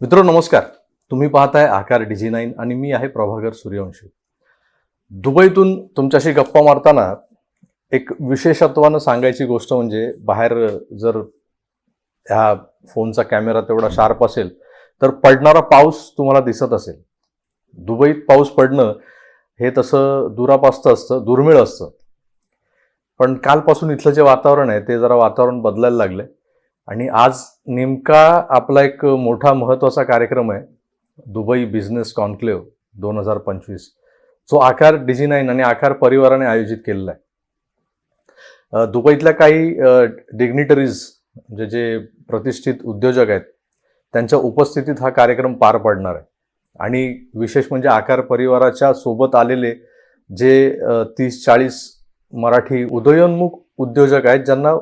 मित्र नमस्कार. तुम्ही पाहताय आकार डिझी नाईन आणि मी आहे प्रभाकर सूर्यवंशी. दुबईतून तुमच्याशी गप्पा मारताना एक विशेषत्वानं सांगायची गोष्ट म्हणजे बाहेर जर ह्या फोनचा कॅमेरा तेवढा शार्प असेल तर पडणारा पाऊस तुम्हाला दिसत असेल. दुबईत पाऊस पडणं हे तसं दुरापास्त असतं दुर्मिळ असतं. पण कालपासून इथलं जे वातावरण आहे ते जरा वातावरण बदलायला लागलं आणि आज नेमका आपला एक मोठा महत्त्वाचा कार्यक्रम आहे दुबई बिझनेस कॉन्क्लेव्ह दोन हजार पंचवीस. जो आकार डिझी नाईन आणि आकार परिवाराने आयोजित केलेला आहे. दुबईतल्या काही डिग्निटरीज म्हणजे जे प्रतिष्ठित उद्योजक आहेत त्यांच्या उपस्थितीत हा कार्यक्रम पार पडणार आहे. आणि विशेष म्हणजे आकार परिवाराच्या सोबत आलेले जे तीस चाळीस मराठी उदयोन्मुख उद्योजक आहेत ज्यांना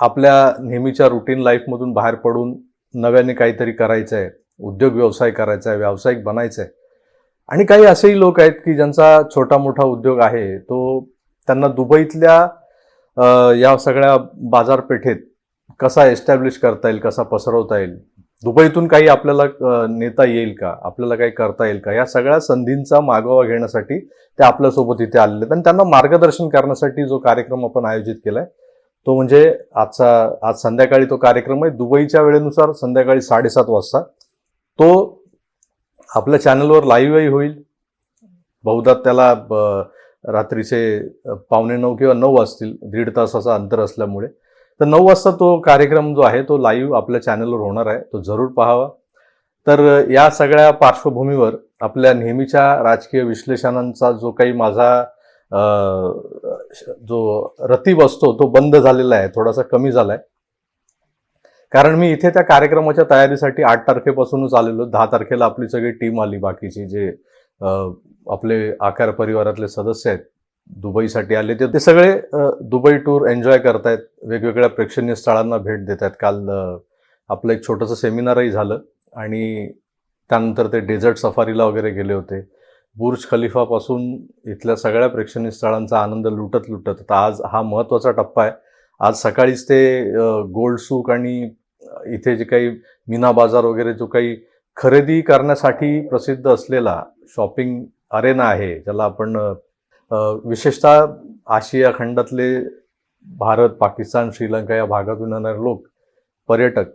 आपल्या नेहमीच्या रुटीन लाईफमधून बाहेर पडून नव्याने काहीतरी करायचं आहे उद्योग व्यवसाय करायचा आहे व्यावसायिक बनायचं आहे आणि काही असेही लोक आहेत की ज्यांचा छोटा मोठा उद्योग आहे तो त्यांना दुबईतल्या या सगळ्या बाजारपेठेत कसा एस्टॅब्लिश करता येईल कसा पसरवता येईल? दुबईतून काही आपल्याला नेता येईल का? आपल्याला काही करता येईल का? या सगळ्या संधींचा मागोवा घेण्यासाठी ते आपल्यासोबत इथे आलेले आहेत. आणि त्यांना मार्गदर्शन करण्यासाठी जो कार्यक्रम आपण आयोजित केला आहे तो म्हणजे आजचा आज संध्याकाळी तो कार्यक्रम आहे. दुबईच्या वेळेनुसार संध्याकाळी साडेसात वाजता तो आपल्या चॅनलवर लाईव्हही होईल. बहुधा त्याला ब- रात्रीचे पावणे नऊ किंवा नऊ वाजतील. दीड तासाचा अंतर असल्यामुळे. तर नऊ वाजता तो कार्यक्रम जो आहे तो लाईव्ह आपल्या चॅनलवर होणार आहे. तो जरूर पाहावा. तर या सगळ्या पार्श्वभूमीवर आपल्या नेहमीच्या राजकीय विश्लेषणांचा जो काही माझा जो रतीब असतो तो बंद झालेला आहे थोडासा कमी झालाय. कारण मी इथे त्या कार्यक्रमाच्या तयारीसाठी आठ तारखेपासूनच आलेलो दहा तारखेला आपली सगळी टीम आली बाकीची जे आपले आकार परिवारातले सदस्य आहेत दुबईसाठी आले ते सगळे दुबई टूर एन्जॉय करतायत वेगवेगळ्या प्रेक्षणीय स्थळांना भेट देत आहेत काल आपलं एक छोटंसं सेमिनारही झालं आणि त्यानंतर ते डेझर्ट सफारीला वगैरे गेले होते. बुर्ज खलिफापासून इथल्या सगळ्या प्रेक्षणीय स्थळांचा आनंद लुटत लुटत. आता आज हा महत्त्वाचा टप्पा आहे. आज सकाळीच ते गोल्ड सूक आणि इथे जे काही मीना बाजार वगैरे जो काही खरेदी करण्यासाठी प्रसिद्ध असलेला शॉपिंग अरेना आहे ज्याला आपण विशेषतः आशिया खंडातले भारत पाकिस्तान श्रीलंका या भागातून येणारे लोक पर्यटक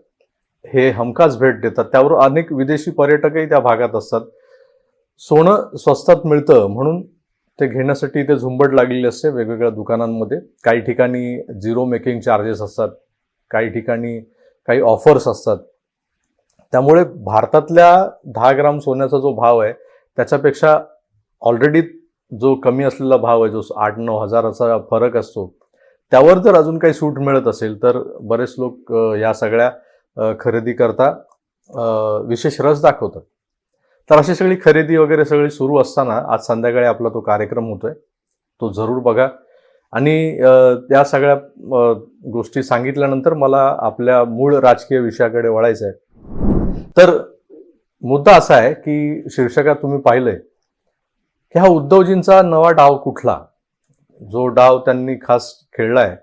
हे हमखास भेट देतात. त्यावर अनेक विदेशी पर्यटकही त्या भागात असतात. सोनं स्वस्तात मिळतं म्हणून ते घेण्यासाठी इथे झुंबड लागलेली असते वेगवेगळ्या दुकानांमध्ये. काही ठिकाणी झिरो मेकिंग चार्जेस असतात काही ठिकाणी काही ऑफर्स असतात. त्यामुळे भारतातल्या दहा ग्राम सोन्याचा जो भाव आहे त्याच्यापेक्षा ऑलरेडी जो कमी असलेला भाव आहे जो आठ नऊ हजाराचा फरक असतो त्यावर जर अजून काही सूट मिळत असेल तर बरेच लोक या सगळ्या खरेदी करता विशेष रस दाखवतात. तर अशी सगळी खरेदी वगैरे सगळी सुरू असताना आज संध्याकाळी आपला तो कार्यक्रम होतोय. तो जरूर बघा. आणि त्या या सगळ्या गोष्टी सांगितल्यानंतर मला आपल्या मूळ राजकीय विषयाकडे वळायचं आहे. तर मुद्दा असा आहे की शीर्षकात तुम्ही पाहिलंय की हा उद्धवजींचा नवा डाव कुठला? जो डाव त्यांनी खास खेळलाय.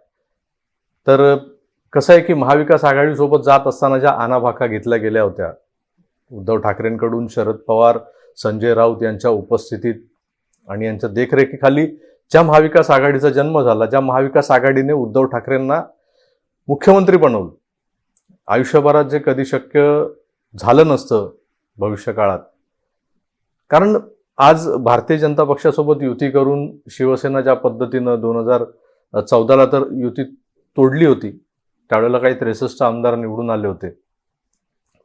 तर कसं आहे की महाविकास आघाडीसोबत जात असताना ज्या आनाभाका घेतल्या गेल्या होत्या उद्धव ठाकरेंकडून शरद पवार संजय राऊत यांच्या उपस्थितीत आणि यांच्या देखरेखीखाली ज्या महाविकास आघाडीचा जन्म झाला ज्या महाविकास आघाडीने उद्धव ठाकरेंना मुख्यमंत्री बनवलं. आयुष्यभरात जे कधी शक्य झालं नसतं भविष्यकाळात. कारण आज भारतीय जनता पक्षासोबत युती करून शिवसेना ज्या पद्धतीनं दोन हजार चौदाला तर युती तोडली होती त्यावेळेला काही त्रेसष्ट आमदार निवडून आले होते.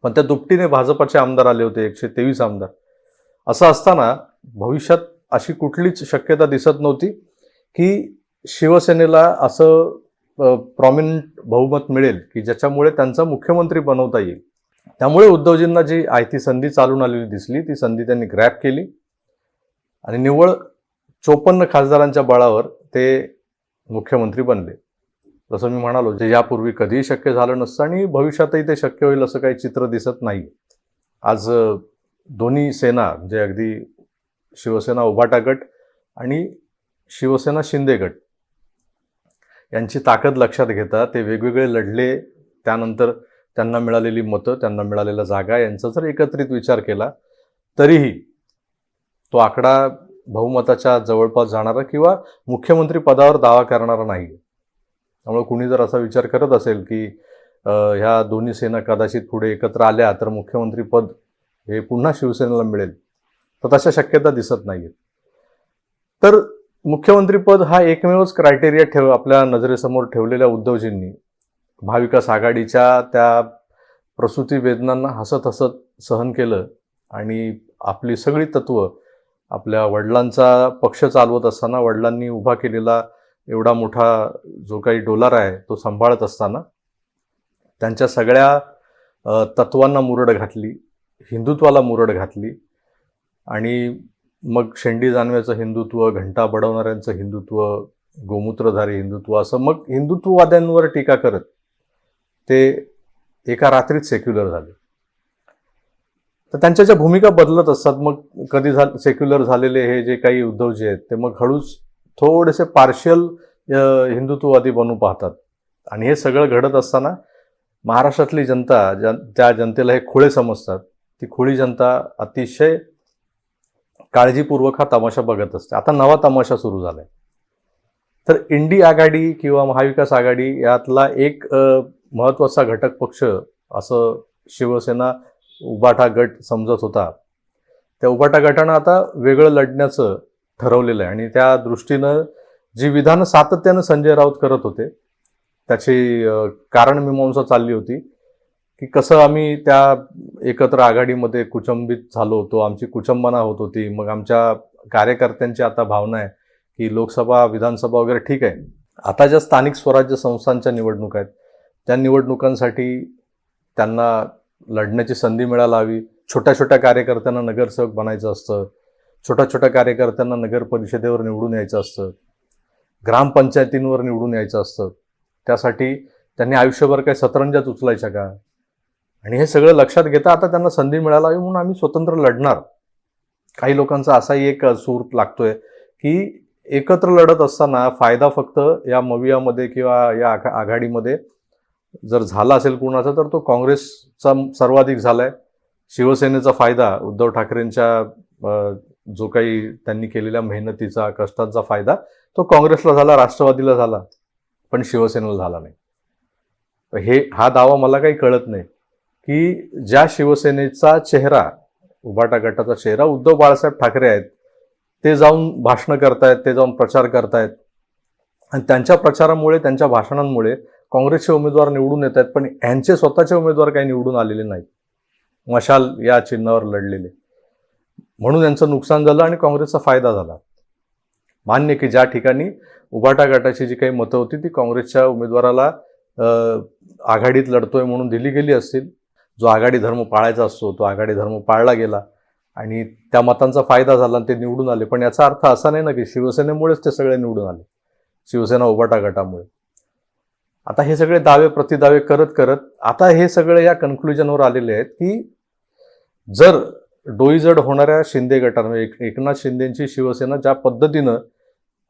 पण त्या दुपटीने भाजपाचे आमदार आले होते एकशे तेवीस आमदार. असं असताना भविष्यात अशी कुठलीच शक्यता दिसत नव्हती की शिवसेनेला असं प्रॉमिनंट बहुमत मिळेल की ज्याच्यामुळे त्यांचा मुख्यमंत्री बनवता येईल. त्यामुळे उद्धवजींना जी आयती संधी चालून आलेली दिसली ती संधी त्यांनी ग्रॅप केली. आणि निव्वळ चोपन्न खासदारांच्या बळावर ते मुख्यमंत्री बनले. जसं मी म्हणालो जे यापूर्वी कधीही शक्य झालं नसतं आणि भविष्यातही ते शक्य होईल असं काही चित्र दिसत नाही आज दोन्ही सेना म्हणजे अगदी शिवसेना उभाटा गट आणि शिवसेना शिंदे गट यांची ताकद लक्षात घेता ते वेगवेगळे लढले त्यानंतर त्यांना मिळालेली मतं त्यांना मिळालेल्या जागा यांचा जर एकत्रित विचार केला तरीही तो आकडा बहुमताच्या जवळपास जाणारा किंवा मुख्यमंत्री पदावर दावा करणारा नाही त्यामुळे कुणी जर असा विचार करत असेल की ह्या दोन्ही सेना कदाचित पुढे एकत्र आल्या तर मुख्यमंत्रीपद हे पुन्हा शिवसेनेला मिळेल तर तशा शक्यता दिसत नाहीये तर मुख्यमंत्रीपद हा एकमेवच क्रायटेरिया ठेव आपल्या नजरेसमोर ठेवलेल्या उद्धवजींनी. महाविकास आघाडीच्या त्या प्रसूती वेदनांना हसत हसत सहन केलं आणि आपली सगळी तत्व आपल्या वडिलांचा पक्ष चालवत असताना वडिलांनी उभा केलेला एवढा मोठा जो काही डोलार आहे तो सांभाळत असताना त्यांच्या सगळ्या तत्वांना मुरड घातली हिंदुत्वाला मुरड घातली आणि मग शेंडी जानव्याचं हिंदुत्व घंटा बडवणाऱ्यांचं हिंदुत्व गोमूत्रधारी हिंदुत्व असं मग हिंदुत्ववाद्यांवर टीका करत ते एका रात्रीत सेक्युलर झाले. तर त्यांच्या ज्या भूमिका बदलत असतात मग कधी झा सेक्युलर झालेले हे जे काही उद्धवजी आहेत ते मग हळूच थोडेसे पार्शियल हिंदुत्ववादी बनू पाहतात. आणि हे सगळं घडत असताना महाराष्ट्रातली जनता ज्या त्या जनतेला हे खोळे समजतात. ती खोळी जनता अतिशय काळजीपूर्वक हा तमाशा बघत असते. आता नवा तमाशा सुरू झाला आहे तर इंडी आघाडी किंवा महाविकास आघाडी यातला एक महत्त्वाचा घटक पक्ष असं शिवसेना उबाटा गट समजत होता. त्या उबाटा गटानं आता वेगळं लढण्याचं ठरवलेलं आहे. आणि त्या दृष्टीनं जी विधानं सातत्यानं संजय राऊत करत होते त्याची कारण मीमांसा चालली होती की कसं आम्ही त्या एकत्र आघाडीमध्ये कुचंबित झालो होतो आमची कुचंबना होत होती मग आमच्या कार्यकर्त्यांची आता भावना आहे की लोकसभा विधानसभा वगैरे ठीक आहे. आता ज्या स्थानिक स्वराज्य संस्थांच्या निवडणुका आहेत त्या निवडणुकांसाठी त्यांना लढण्याची संधी मिळायला हवी छोट्या छोट्या कार्यकर्त्यांना नगरसेवक बनायचं असतं छोट्या छोट्या कार्यकर्त्यांना नगर परिषदेवर निवडून यायचं असतं. ग्रामपंचायतींवर निवडून यायचं असतं. त्यासाठी त्यांनी आयुष्यभर काय सतरंजाच उचलायच्या का? आणि हे सगळं लक्षात घेता आता त्यांना संधी मिळाला हवी म्हणून आम्ही स्वतंत्र लढणार. काही लोकांचा असाही एक सूर लागतोय की एकत्र लढत असताना फायदा फक्त या मवियामध्ये किंवा या आघा- आघाडीमध्ये जर झाला असेल कुणाचा तर तो काँग्रेसचा सर्वाधिक झाला आहे शिवसेनेचा फायदा उद्धव ठाकरेंच्या जो काही त्यांनी केलेल्या मेहनतीचा कष्टांचा फायदा तो काँग्रेसला झाला राष्ट्रवादीला झाला पण शिवसेनेला झाला नाही. हे हा दावा मला काही कळत नाही की ज्या शिवसेनेचा चेहरा उभाटा गटाचा चेहरा उद्धव बाळासाहेब ठाकरे आहेत ते जाऊन भाषणं करतायत ते जाऊन प्रचार करतायत. आणि त्यांच्या प्रचारामुळे त्यांच्या भाषणांमुळे काँग्रेसचे उमेदवार निवडून येत आहेत पण यांचे स्वतःचे उमेदवार काही निवडून आलेले नाहीत. मशाल या चिन्हावर लढलेले. म्हणून यांचं नुकसान झालं आणि काँग्रेसचा फायदा झाला. मान्य की ज्या ठिकाणी उभाटा गटाची जी काही मतं होती ती काँग्रेसच्या उमेदवाराला आघाडीत लढतोय म्हणून दिली गेली असतील. जो आघाडी धर्म पाळायचा असतो तो आघाडी धर्म पाळला गेला आणि त्या मतांचा फायदा झाला आणि ते निवडून आले. पण याचा अर्थ असा नाही ना की शिवसेनेमुळेच ते सगळे निवडून आले शिवसेना उभाटा गटामुळे. आता हे सगळे दावे प्रतिदावे करत करत आता हे सगळे या कन्क्लुजनवर आलेले आहेत की जर डोईजड होणाऱ्या शिंदे गटानं एक- एकनाथ शिंदेची शिवसेना ज्या पद्धतीनं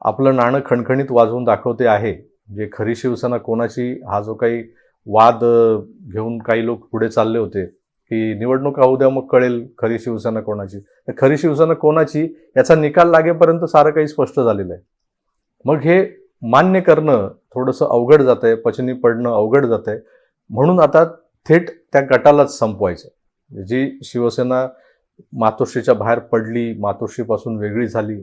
आपलं नाणं खणखणीत वाजवून दाखवते आहे जे खरी शिवसेना कोणाची हा जो काही वाद घेऊन काही लोक पुढे चालले होते की निवडणुका होऊ द्या मग कळेल खरी शिवसेना कोणाची. तर खरी शिवसेना कोणाची याचा निकाल लागेपर्यंत सारं काही स्पष्ट झालेलं आहे. मग हे मान्य करणं थोडंसं अवघड जात आहे पचनी पडणं अवघड जात आहे म्हणून आता थेट त्या गटालाच संपवायचं जी शिवसेना मातोश्रीच्या बाहेर पडली मातोश्रीपासून वेगळी झाली.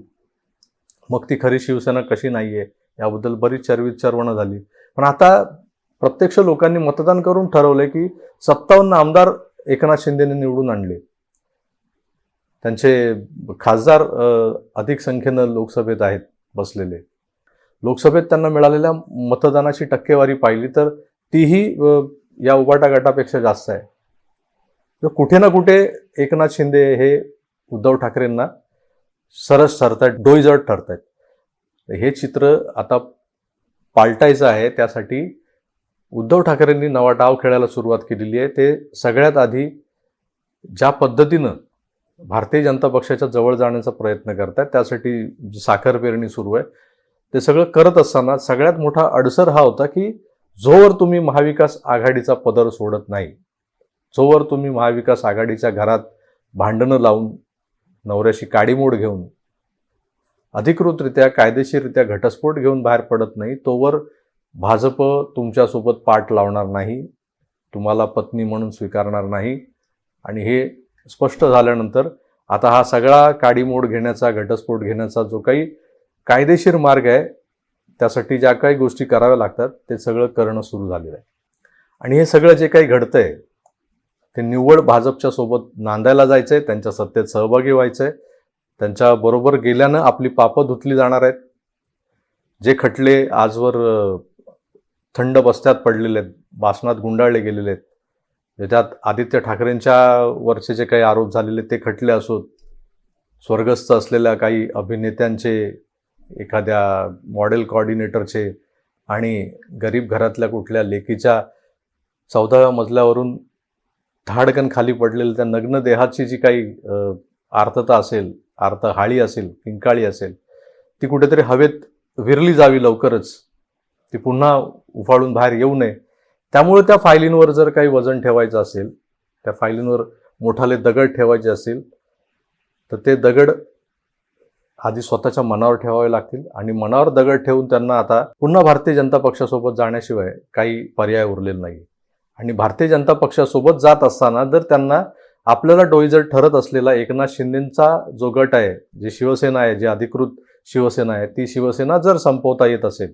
मग ती खरी शिवसेना कशी नाहीये याबद्दल बरीच चर्वित चर्वणं झाली. पण आता प्रत्यक्ष लोकांनी मतदान करून ठरवलंय की सत्तावन्न आमदार एकनाथ शिंदेने निवडून आणले. त्यांचे खासदार अधिक संख्येनं लोकसभेत आहेत बसलेले. लोकसभेत त्यांना मिळालेल्या मतदानाची टक्केवारी पाहिली तर तीही या उबाटा गटापेक्षा जास्त आहे. तर कुठे ना कुठे एकनाथ शिंदे हे उद्धव ठाकरेंना सरस ठरतायत डोईजड ठरतायत. आहेत हे चित्र आता पालटायचं आहे त्यासाठी उद्धव ठाकरेंनी नवा डाव खेळायला सुरुवात केलेली आहे. ते सगळ्यात आधी ज्या पद्धतीनं भारतीय जनता पक्षाच्या जवळ जाण्याचा प्रयत्न करतात त्यासाठी जी साखर पेरणी सुरू आहे. ते सगळं करत असताना सगळ्यात मोठा अडसर हा होता की जोवर तुम्ही महाविकास आघाडीचा पदर सोडत नाही जोवर तुम्ही महाविकास आघाडीच्या घरात भांडणं लावून नवऱ्याशी काडीमोड घेऊन अधिकृतरित्या कायदेशीररित्या घटस्फोट घेऊन बाहेर पडत नाही तोवर भाजप तुमच्यासोबत पाठ लावणार नाही तुम्हाला पत्नी म्हणून स्वीकारणार नाही. आणि हे स्पष्ट झाल्यानंतर आता हा सगळा काडीमोड घेण्याचा घटस्फोट घेण्याचा जो काही कायदेशीर मार्ग आहे त्यासाठी ज्या काही गोष्टी कराव्या लागतात ते सगळं करणं सुरू झालेलं आहे. आणि हे सगळं जे काही घडतंय ते निव्वळ भाजपच्या सोबत नांदायला जायचं आहे त्यांच्या सत्तेत सहभागी व्हायचं आहे त्यांच्याबरोबर गेल्यानं आपली पापं धुतली जाणार आहेत. जे खटले आजवर थंड बस्त्यात पडलेले आहेत भाषणात गुंडाळले गेलेले आहेत. ज्याच्यात त्यात आदित्य ठाकरेंच्या वरचे जे काही आरोप झालेले ते खटले असोत स्वर्गस्थ असलेल्या काही अभिनेत्यांचे एखाद्या मॉडेल कॉर्डिनेटरचे आणि गरीब घरातल्या कुठल्या लेकीच्या चौदाव्या मजल्यावरून धाडकन खाली पडलेलं त्या नग्न देहाची जी काही आर्तता असेल आर्त हाळी असेल किंकाळी असेल ती कुठेतरी हवेत विरली जावी लवकरच. ती पुन्हा उफाळून बाहेर येऊ नये. त्यामुळे त्या फायलींवर जर काही वजन ठेवायचं असेल त्या फायलींवर मोठाले दगड ठेवायचे असेल तर ते दगड आधी स्वतःच्या मनावर ठेवावे लागतील आणि मनावर दगड ठेवून त्यांना आता पुन्हा भारतीय जनता पक्षासोबत जाण्याशिवाय काही पर्याय उरलेला नाही आणि भारतीय जनता पक्षासोबत जात असताना जर त्यांना आपल्याला डोईजर ठरत असलेला एकनाथ शिंदेचा जो गट आहे जी शिवसेना आहे जी अधिकृत शिवसेना आहे ती शिवसेना जर संपवता येत असेल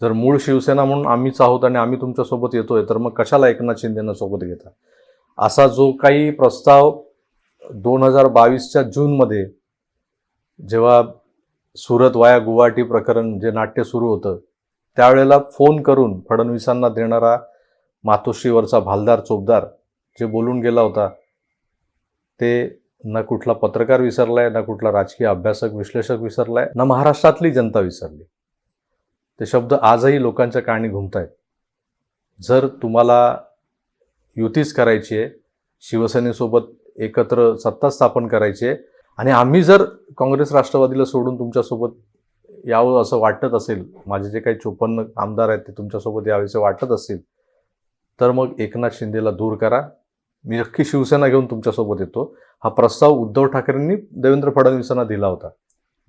जर मूळ शिवसेना म्हणून आम्हीच आहोत आणि आम्ही तुमच्यासोबत येतोय तर मग कशाला एकनाथ शिंदेना सोबत घेता? असा जो काही प्रस्ताव दोन हजार बावीसच्या जूनमध्ये जेव्हा सुरत वाया गुवाहाटी प्रकरण जे नाट्य सुरू होतं त्यावेळेला फोन करून फडणवीसांना देणारा मातोश्रीवरचा भालदार चोपदार जे बोलून गेला होता ते ना कुठला पत्रकार विसरलाय ना कुठला राजकीय अभ्यासक विश्लेषक विसरलाय ना महाराष्ट्रातली जनता विसरली. ते शब्द आजही लोकांच्या काणी घुमत आहेत जर तुम्हाला युतीच करायची आहे शिवसेनेसोबत एकत्र सत्ता स्थापन करायची आहे आणि आम्ही जर काँग्रेस राष्ट्रवादीला सोडून तुमच्यासोबत यावं असं वाटत असेल माझे जे काही चोपन्न आमदार आहेत ते तुमच्यासोबत यावेसे वाटत असतील तर मग एकनाथ शिंदेला दूर करा. मी अख्खी शिवसेना घेऊन तुमच्यासोबत येतो. हा प्रस्ताव उद्धव ठाकरेंनी देवेंद्र फडणवीसांना दिला होता.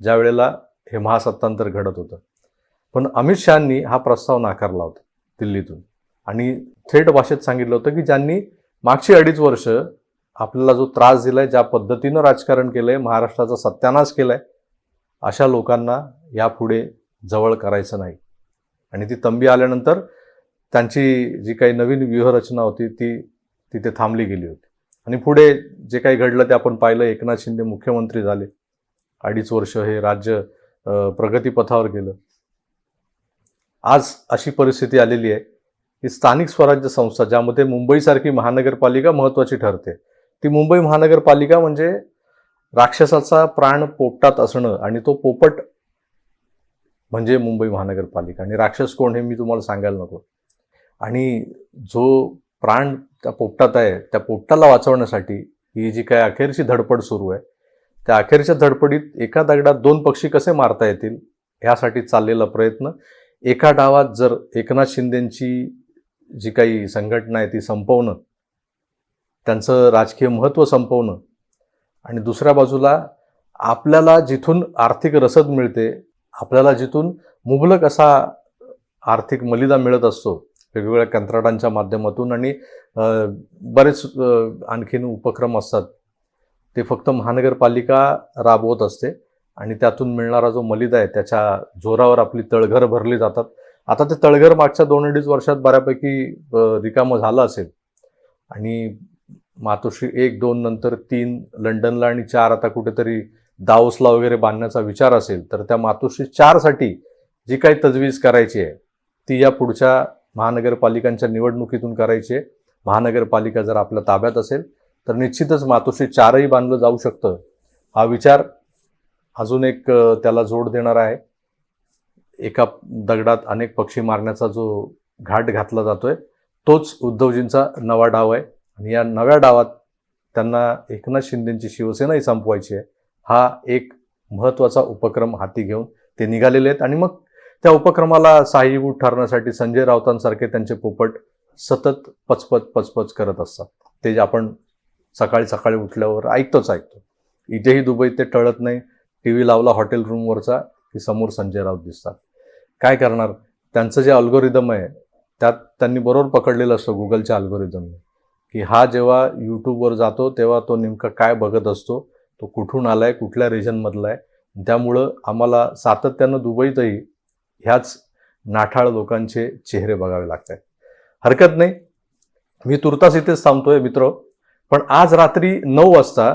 ज्या वेळेला हे महासत्तांतर घडत होतं. पण अमित शहानी हा प्रस्ताव नाकारला होता दिल्लीतून. आणि थेट भाषेत सांगितलं होतं की ज्यांनी मागची अडीच वर्ष आपल्याला जो त्रास दिलाय ज्या पद्धतीनं राजकारण केलंय महाराष्ट्राचा सत्यानाश केलाय अशा लोकांना यापुढे जवळ करायचं नाही. आणि ती तंबी आल्यानंतर त्यांची जी काही नवीन व्यूहरचना होती ती तिथे थांबली गेली होती. आणि पुढे जे काही घडलं ते आपण पाहिलं. एकनाथ शिंदे मुख्यमंत्री झाले. अडीच वर्ष हे राज्य प्रगतीपथावर गेलं. आज अशी परिस्थिती आलेली आहे की स्थानिक स्वराज्य संस्था ज्यामध्ये मुंबईसारखी महानगरपालिका महत्त्वाची ठरते ती मुंबई महानगरपालिका म्हणजे राक्षसाचा प्राण पोपटात असणं आणि तो पोपट म्हणजे मुंबई महानगरपालिका. आणि राक्षस कोण हे मी तुम्हाला सांगायला नको. आणि जो प्राण त्या पोपटात आहे त्या पोपटाला वाचवण्यासाठी ही जी काय अखेरची धडपड सुरू आहे त्या अखेरच्या धडपडीत एका दगडात दोन पक्षी कसे मारता येतील ह्यासाठी चाललेला प्रयत्न. एका डावात जर एकनाथ शिंदेची जी काही संघटना आहे ती संपवणं त्यांचं राजकीय महत्त्व संपवणं आणि दुसऱ्या बाजूला आपल्याला जिथून आर्थिक रसद मिळते आपल्याला जिथून मुबलक असा आर्थिक मलिदा मिळत असतो वेगवेगळ्या कंत्राटांच्या माध्यमातून आणि बरेच आणखीन उपक्रम असतात. ते फक्त महानगरपालिका राबवत असते आणि त्यातून मिळणारा जो मलिदा आहे त्याच्या जोरावर आपली तळघर भरली जातात. आता ते तळघर मागच्या दोन अडीच वर्षात बऱ्यापैकी रिकामं झालं असेल. आणि मातोश्री एक दोन नंतर तीन लंडनला आणि चार आता कुठेतरी दाओसला वगैरे बांधण्याचा विचार असेल तर त्या मातोश्री चारसाठी जी काही तजवीज करायची आहे ती या पुढच्या महानगरपालिकांच्या निवडणुकीतून करायचे. महानगरपालिका जर आपल्या ताब्यात असेल तर निश्चितच मातोश्री चारही बांधलं जाऊ शकतं. हा विचार अजून एक त्याला जोड देणारा आहे. एका दगडात अनेक पक्षी मारण्याचा जो घाट घातला जातोय तोच उद्धवजींचा नवा डाव आहे. आणि या नव्या डावात त्यांना एकनाथ शिंदेची शिवसेनाही संपवायची आहे. हा एक महत्त्वाचा उपक्रम हाती घेऊन ते निघालेले आहेत. आणि मग त्या उपक्रमाला सहाय्यभूत ठरण्यासाठी संजय राऊतांसारखे त्यांचे पोपट सतत पचपच पचपच करत असतात. ते जे आपण सकाळी सकाळी उठल्यावर ऐकतोच ऐकतो. इथेही दुबईत ते टळत नाही. टी व्ही लावला हॉटेल रूमवरचा की समोर संजय राऊत दिसतात. काय करणार? त्यांचं जे अल्गोरिदम आहे त्यात त्यांनी बरोबर पकडलेलं असतं गुगलच्या अल्गोरिदमने की हा जेव्हा यूट्यूबवर जातो तेव्हा तो नेमका काय बघत असतो? तो कुठून आला आहे कुठल्या रिजनमधला आहे? त्यामुळं आम्हाला सातत्यानं दुबईतही ह्याच नाठाळ लोकांचे चेहरे बघावे लागत आहेत हरकत नाही. मी तुर्तास इथेच थांबतोय मित्र. पण आज रात्री नऊ वाजता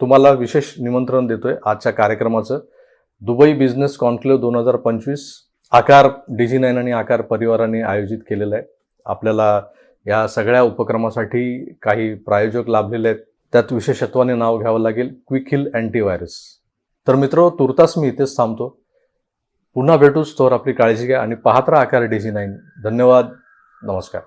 तुम्हाला विशेष निमंत्रण देतोय आजच्या कार्यक्रमाचं. दुबई बिझनेस कॉन्क्लेव्ह दोन हजार पंचवीस आकार डीजी नाईन आणि आकार परिवाराने आयोजित केलेलं आहे आपल्याला या सगळ्या उपक्रमासाठी काही प्रायोजक लाभलेले आहेत. त्यात विशेषत्वाने नाव घ्यावं लागेल क्विक हिल अँटीव्हायरस. तर मित्र तुर्तास मी इथेच थांबतो. पुन्हा भेटूच तोवर आपली काळजी घ्या आणि पाहत राहा आकार डिजी नाईन. धन्यवाद. नमस्कार.